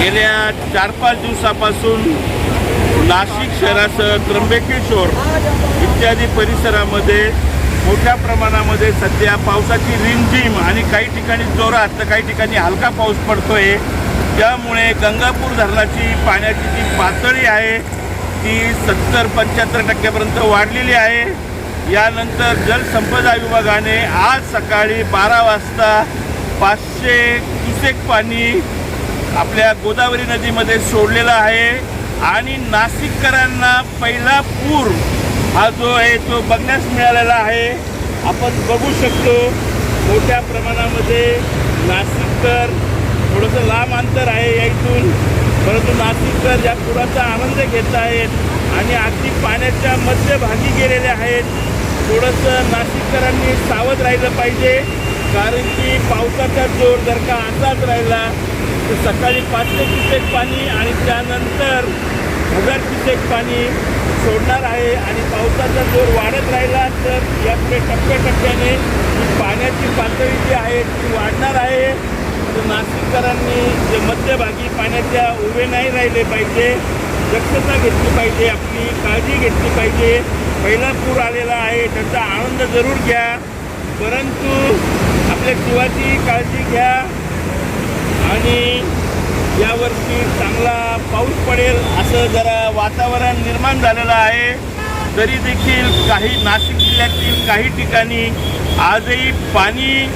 गेल्या चार पाच दिवसापासून नाशिक शहरासह त्र्यंबकेश्वर इत्यादी परिसरामध्ये मोठ्या प्रमाणामध्ये सध्या पावसाची रिमझिम आणि काही ठिकाणी जोरात तर काही ठिकाणी हलका पाऊस पडतोय. त्यामुळे गंगापूर धरणाची पाण्याची जी पातळी आहे ती सत्तर पंच्याहत्तर टक्क्यापर्यंत वाढलेली आहे. यानंतर जलसंपदा विभागाने आज सकाळी बारा वाजता पाचशे क्युसेक पाणी आपल्या गोदावरी नदीमध्ये सोडलेला आहे. आणि नाशिककरांना पहिला पूर हा जो आहे तो बघण्यास मिळालेला आहे. आपण बघू शकतो मोठ्या प्रमाणामध्ये नाशिककर थोडंसं लांब अंतर आहे या इथून. परंतु नाशिककर या पुराचा आनंद घेत आहेत आणि अगदी पाण्याच्या मध्यभागी गेलेले आहेत थोडंसं नाशिककरांनी सावध राहिलं पाहिजे. कारण की पावसाचा जोर जर का असाच राहिला सकाळी पाचशे क्युसेक पाणी आणि त्यानंतर हजार क्युसेक पाणी सोडणार आहे आणि पावसाचा जोर वाढत राहिला तर यापुढे टप्प्याटप्प्याने ही पाण्याची पातळी जी आहे ती वाढणार आहे. तर नाशिककरांनी जे मध्यभागी पाण्याच्या उभे नाही राहिले पाहिजे दक्षता घेतली पाहिजे आपली काळजी घेतली पाहिजे. पहिला पूर आलेला आहे त्याचा आनंद जरूर घ्या. परंतु आपल्या जीवाची काळजी घ्या. आणि यावर्षी चांगला पाऊस पडेल असं जरा वातावरण निर्माण झालेलं आहे. तरी देखील काही नाशिक जिल्ह्यातील काही ठिकाणी आजही पाणी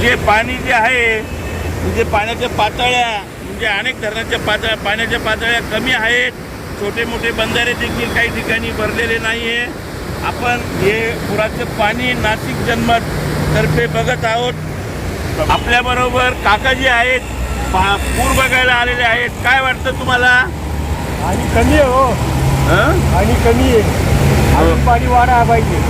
जे पाणी जे आहे म्हणजे पाण्याच्या पातळ्या म्हणजे अनेक धरणाच्या पातळ्या पाण्याच्या पातळ्या कमी आहेत. छोटे मोठे बंधारे देखील काही ठिकाणी भरलेले नाही आहे आपण हे पुराचं पाणी नाशिक जन्मतर्फे तर्फे बघत आहोत. आपल्याबरोबर काकाजी आहेत. पा- पूर बघायला आलेले आहेत. काय वाटतं तुम्हाला? आणि कमी आहे हो. हं? आणि कमी आहे. अजून पाणी वाढा पाहिजे.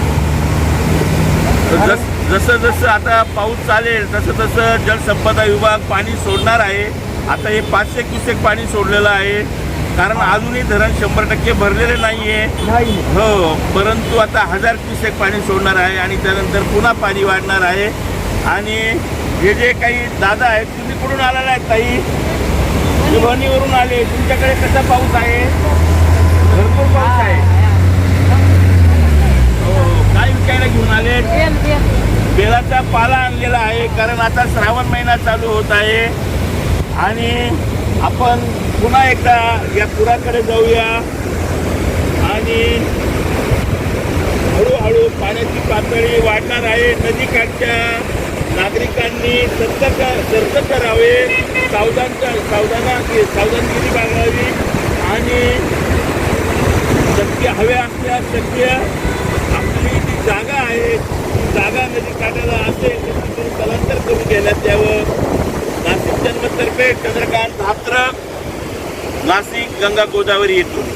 जस जसं जसं आता पाऊस चालेल तसं तसं जलसंपदा विभाग पाणी सोडणार आहे. आता हे पाचशे क्युसेक पाणी सोडलेलं आहे. कारण अजूनही धरण शंभर टक्के भरलेले नाही आहे नाही. हो परंतु आता हजार क्युसेक पाणी सोडणार आहे आणि त्यानंतर पुन्हा पाणी वाढणार आहे. आणि हे जे काही दादा आहेत तुम्ही कुठून आलेला आहेत ताई? वणीवरून आले. तुमच्याकडे कसा पाऊस आहे? भरपूर पाऊस आहे. हो. काय विकायला घेऊन आले? बेलाचा पाला आणलेला आहे कारण आता श्रावण महिना चालू होत आहे. आणि आपण पुन्हा एकदा या पुराकडे जाऊया. आणि हळूहळू पाण्याची पातळी वाढणार आहे. नदीकाठच्या नागरिकांनी सतर्क सतर्क करावे. सावधान सावधाना सावधानगिरी बाळगावी. आणि शक्य हव्या असल्या शक्य आपली जी जागा आहे ती जागा म्हणजे नदी काढायला असेल तर तिथून स्थलांतर करून घेण्यात यावं. नाशिक जन्मतर्फे चंद्रकांत धात्र नाशिक गंगा गोदावरी येथून.